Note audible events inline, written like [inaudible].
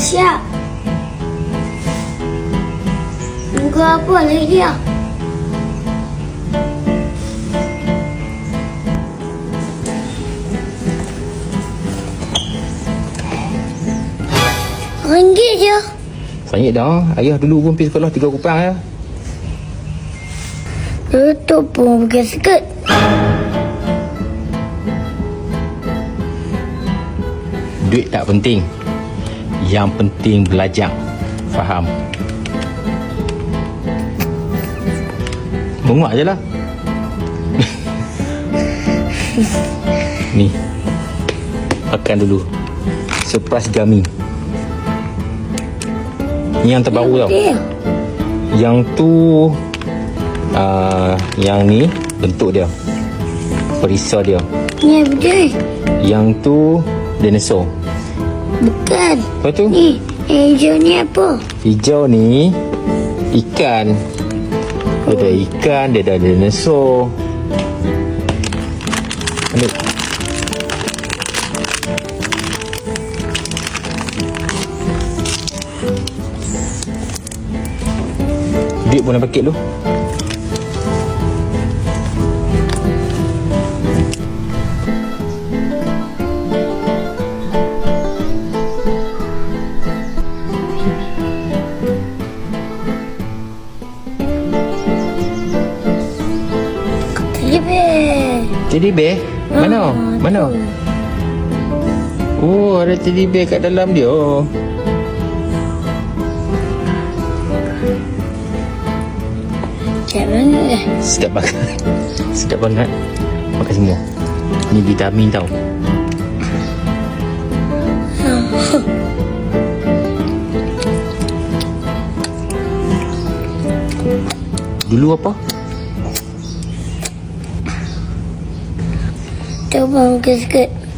siap. Muka apa lagi dia? Ringgit je. Banyak dah. Ayah dulu pun pergi sekolah tiga kupang ya. Tutup pun pakai skirt. Duit tak penting. Yang penting belajar. Faham? Menguak je lah. Ni. Makan dulu. Surprise gummy. Ni yang terbaru tau. Dia. Yang tu uh, Yang ni Bentuk dia Perisa dia Ni? Yang tu Dinosaur Bukan. Lepas tu? Ni, yang hijau ni apa? Hijau ni Ikan. Dia ada ikan Dia ada dinosaur. Ambil Duit pun dalam paket tu Teddy bear Mana? Ah, Mana? tu. Oh ada teddy bear kat dalam dia mana eh? Sedap banget [laughs] Sedap banget Makan semua Ni vitamin tau [laughs] Dulu apa? Double bone is good.